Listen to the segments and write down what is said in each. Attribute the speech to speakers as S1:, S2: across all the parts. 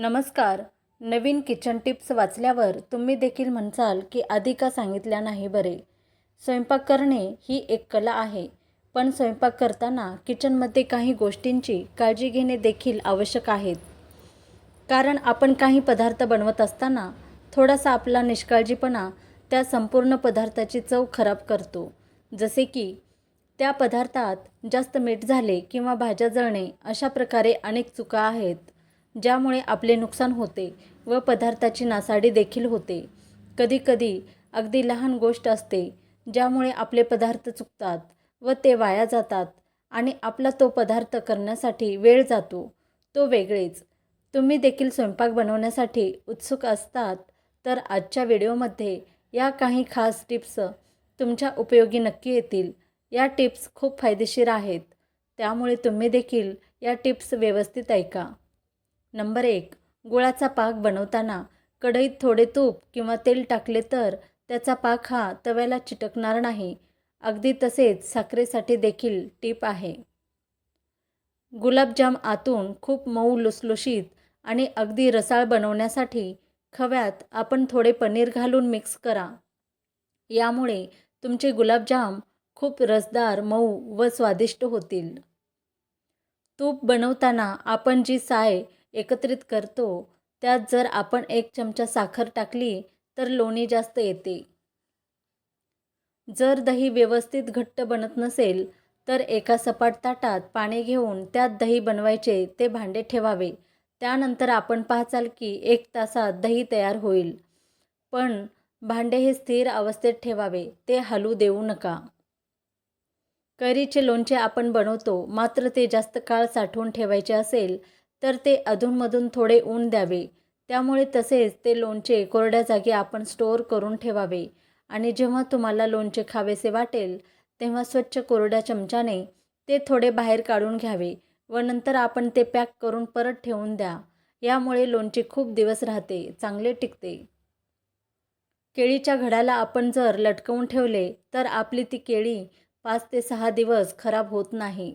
S1: नमस्कार. नवीन kitchen tips वाचल्यावर तुम्ही देखील म्हणसाल की आधी का सांगितल्या नाही बरे. स्वयंपाक करणे ही एक कला आहे पण स्वयंपाक करताना किचनमध्ये काही गोष्टींची काळजी घेणे देखील आवश्यक आहेत. कारण आपण काही पदार्थ बनवत असताना थोडासा आपला निष्काळजीपणा त्या संपूर्ण पदार्थाची चव खराब करतो. जसे की त्या पदार्थात जास्त मीठ झाले किंवा भाज्या जळणे अशा प्रकारे अनेक चुका आहेत. ज्यामुळे आपले नुकसान होते व पदार्थाची नासाडी देखील होते. कधीकधी अगदी लहान गोष्ट असते ज्यामुळे आपले पदार्थ चुकतात व ते वाया जातात आणि आपला तो पदार्थ करण्यासाठी वेळ जातो. तो वेगळेच. तुम्ही देखील स्वयंपाक बनवण्यासाठी उत्सुक असतात तर आजच्या व्हिडिओमध्ये या काही खास टिप्स तुमच्या उपयोगी नक्की येतील. या टिप्स खूप फायदेशीर आहेत. त्यामुळे तुम्ही देखील या टिप्स व्यवस्थित ऐका. नंबर एक गुळाचा पाक बनवताना कढईत थोडे तूप किंवा तेल टाकले तर त्याचा पाक हा तव्याला चिटकणार नाही. अगदी तसेच साखरेसाठी देखील टीप आहे. गुलाबजाम आतून खूप मऊ लुसलुशीत आणि अगदी रसाळ बनवण्यासाठी खव्यात आपण थोडे पनीर घालून मिक्स करा. यामुळे तुमचे गुलाबजाम खूप रसदार मऊ व स्वादिष्ट होतील. तूप बनवताना आपण जी साय एकत्रित करतो त्यात जर आपण एक चमचा साखर टाकली तर लोणी जास्त येते. जर दही व्यवस्थित घट्ट बनत नसेल तर एका सपाट ताटात पाणी घेऊन त्यात दही बनवायचे ते भांडे ठेवावे. त्यानंतर आपण पाहचाल की एक तासात दही तयार होईल. पण भांडे हे स्थिर अवस्थेत ठेवावे ते हलू देऊ नका. कैरीचे लोणचे आपण बनवतो मात्र ते जास्त काळ साठवून ठेवायचे असेल तर ते अधूनमधून थोडे ऊन द्यावे. त्यामुळे तसेच ते लोणचे कोरड्या जागी आपण स्टोअर करून ठेवावे. आणि जेव्हा तुम्हाला लोणचे खावेसे वाटेल तेव्हा स्वच्छ कोरड्या चमच्याने ते थोडे बाहेर काढून घ्यावे व नंतर आपण ते पॅक करून परत ठेवून द्या. यामुळे लोणचे खूप दिवस राहते चांगले टिकते. केळीच्या घडाला आपण जर लटकवून ठेवले तर आपली ती केळी पाच ते सहा दिवस खराब होत नाही.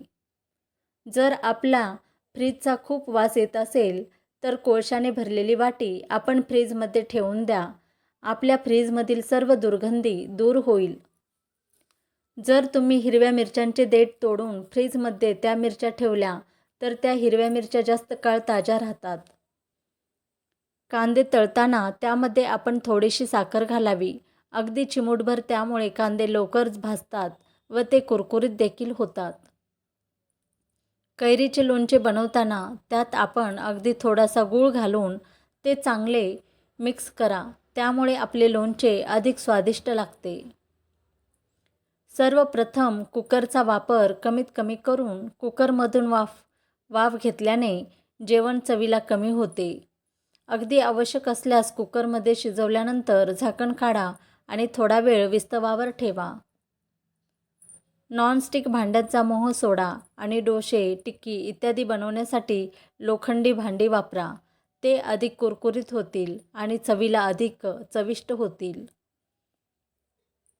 S1: जर आपला फ्रीजचा खूप वास येत असेल तर कोळशाने भरलेली वाटी आपण फ्रीजमध्ये ठेवून द्या. आपल्या फ्रीजमधील सर्व दुर्गंधी दूर होईल. जर तुम्ही हिरव्या मिरच्यांचे देठ तोडून फ्रीजमध्ये त्या मिरच्या ठेवल्या तर त्या हिरव्या मिरच्या जास्त काळ ताज्या राहतात. कांदे तळताना त्यामध्ये आपण थोडीशी साखर घालावी. अगदी चिमूटभर त्यामुळे कांदे लवकरच भाजतात व ते कुरकुरीत देखील होतात. कैरीचे लोणचे बनवताना त्यात आपण अगदी थोडासा गूळ घालून ते चांगले मिक्स करा. त्यामुळे आपले लोणचे अधिक स्वादिष्ट लागते. सर्वप्रथम कुकरचा वापर कमीत कमी करून कुकरमधून वाफ वाफ घेतल्याने जेवण चवीला कमी होते. अगदी आवश्यक असल्यास कुकरमध्ये शिजवल्यानंतर झाकण काढा आणि थोडा वेळ विस्तवावर ठेवा. नॉनस्टिक भांड्याचा मोह सोडा आणि डोसे टिक्की इत्यादी बनवण्यासाठी लोखंडी भांडी वापरा. ते अधिक कुरकुरीत होतील आणि चवीला अधिक चविष्ट होतील.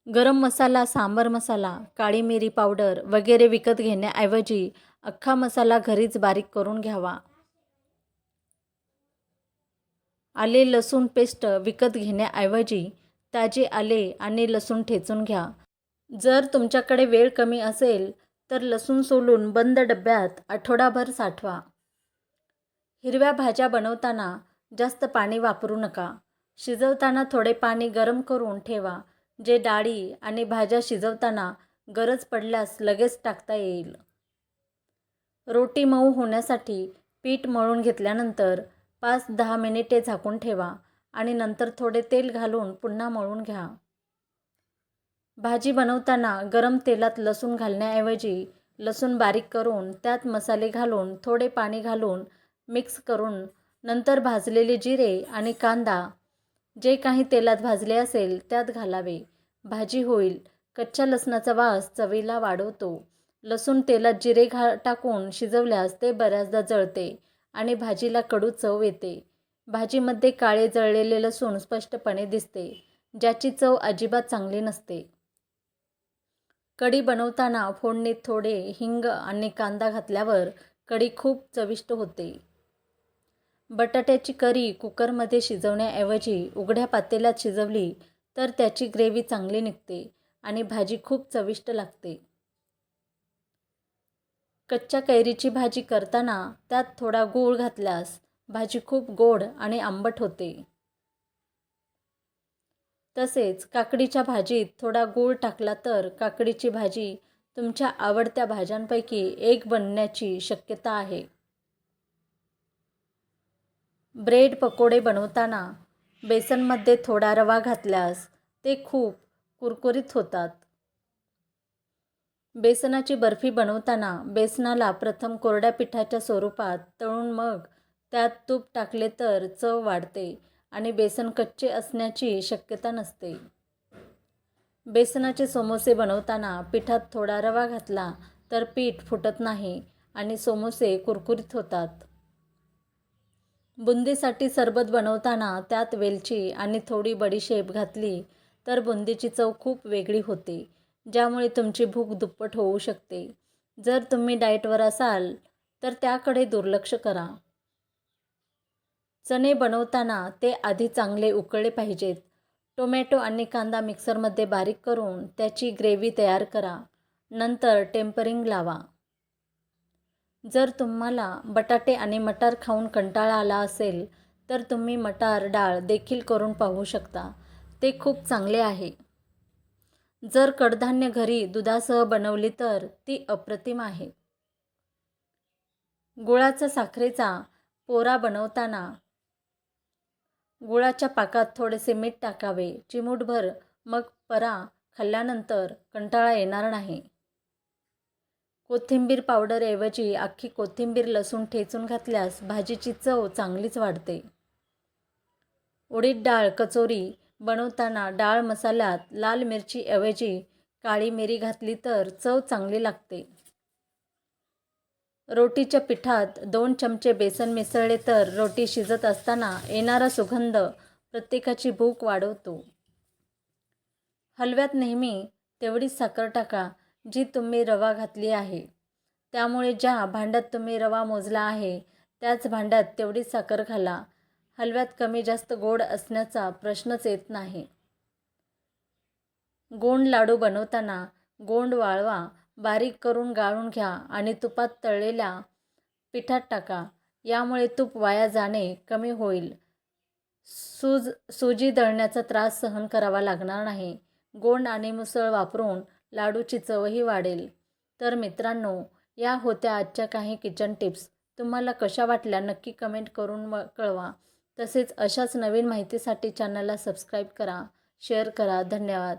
S1: गरम मसाला सांबर मसाला काळी मिरी पावडर वगैरे विकत घेण्याऐवजी अख्खा मसाला घरीच बारीक करून घ्यावा. आले लसूण पेस्ट विकत घेण्याऐवजी ताजे आले आणि लसूण ठेचून घ्या. जर तुमच्याकडे वेळ कमी असेल तर लसूण सोलून बंद डब्यात आठवडाभर साठवा. हिरव्या भाज्या बनवताना जास्त पाणी वापरू नका. शिजवताना थोडे पाणी गरम करून ठेवा जे डाळी आणि भाज्या शिजवताना गरज पडल्यास लगेच टाकता येईल. रोटी मऊ होण्यासाठी पीठ मळून घेतल्यानंतर पाच दहा मिनिटे झाकून ठेवा आणि नंतर थोडे तेल घालून पुन्हा मळून घ्या. भाजी बनवताना गरम तेलात लसूण घालण्याऐवजी लसूण बारीक करून त्यात मसाले घालून थोडे पाणी घालून मिक्स करून नंतर भाजलेले जिरे आणि कांदा जे काही तेलात भाजले असेल त्यात घालावे. भाजी होईल. कच्च्या लसणाचा वास चवीला वाढवतो. लसूण तेलात जिरे घा टाकून शिजवल्यास ते बऱ्याचदा जळते आणि भाजीला कडू चव येते. भाजीमध्ये काळे जळलेले लसूण स्पष्टपणे दिसते ज्याची चव अजिबात चांगली नसते. कढी बनवताना फोडणीत थोडे हिंग आणि कांदा घातल्यावर कढी खूप चविष्ट होते. बटाट्याची करी कुकरमध्ये शिजवण्याऐवजी उघड्या पातेल्यात शिजवली तर त्याची ग्रेव्ही चांगली निघते आणि भाजी खूप चविष्ट लागते. कच्च्या कैरीची भाजी करताना त्यात थोडा गूळ घातल्यास भाजी खूप गोड आणि आंबट होते. तसेच काकडीच्या भाजीत थोडा गूळ टाकला तर काकडीची भाजी तुमच्या आवडत्या भाज्यांपैकी एक बनण्याची शक्यता आहे. ब्रेड पकोडे बनवताना बेसनमध्ये थोडा रवा घातल्यास ते खूप कुरकुरीत होतात. बेसनाची बर्फी बनवताना बेसनाला प्रथम कोरड्या पिठाच्या स्वरूपात तळून मग त्यात तूप टाकले तर चव वाढते. आणि बेसन कच्चे असण्याची शक्यता नसते. बेसनाचे समोसे बनवताना पिठात थोडा रवा घातला तर पीठ फुटत नाही आणि समोसे कुरकुरीत होतात. बुंदीसाठी सरबत बनवताना त्यात वेलची आणि थोडी बडीशेप घातली तर बुंदीची चव खूप वेगळी होते ज्यामुळे तुमची भूक दुप्पट होऊ शकते. जर तुम्ही डाएटवर असाल तर त्याकडे दुर्लक्ष करा. चणे बनवताना ते आधी चांगले उकळले पाहिजेत. टोमॅटो आणि कांदा मिक्सरमध्ये बारीक करून त्याची ग्रेव्ही तयार करा. नंतर टेम्परिंग लावा. जर तुम्हाला बटाटे आणि मटार खाऊन कंटाळा आला असेल तर तुम्ही मटार डाळ देखील करून पाहू शकता. ते खूप चांगले आहे. जर कडधान्य घरी दुधासह बनवली तर ती अप्रतिम आहे. गुळाचा साखरेचा पोरा बनवताना गुळाच्या पाकात थोडेसे मीठ टाकावे. चिमूटभर. मग परा खाल्ल्यानंतर कंटाळा येणार नाही. कोथिंबीर पावडरऐवजी अख्खी कोथिंबीर लसूण ठेचून घातल्यास भाजीची चव चांगलीच वाढते. उडीद डाळ कचोरी बनवताना डाळ मसाल्यात लाल मिरचीऐवजी काळी मिरी घातली तर चव चांगली लागते. रोटीच्या पिठात दोन चमचे बेसन मिसळले तर रोटी शिजत असताना येणारा सुगंध प्रत्येकाची भूक वाढवतो. हलव्यात नेहमी तेवढीच साखर टाका जी तुम्ही रवा घातली आहे. त्यामुळे ज्या भांड्यात तुम्ही रवा मोजला आहे त्याच भांड्यात तेवढीच साखर घाला. हलव्यात कमी जास्त गोड असण्याचा प्रश्नच येत नाही. गोंड लाडू बनवताना गोंड वाळवा बारीक करून गाळून घ्या आणि तुपात तळलेल्या पिठात टाका. यामुळे तूप वाया जाणे कमी होईल. सूज सुजी दळण्याचा त्रास सहन करावा लागणार नाही. गोंड आणि मुसळ वापरून लाडूची चवही वाढेल. तर मित्रांनो या होत्या आजच्या काही किचन टिप्स. तुम्हाला कशा वाटल्या नक्की कमेंट करून म कळवा. तसेच अशाच नवीन माहितीसाठी चॅनलला सबस्क्राईब करा शेअर करा. धन्यवाद.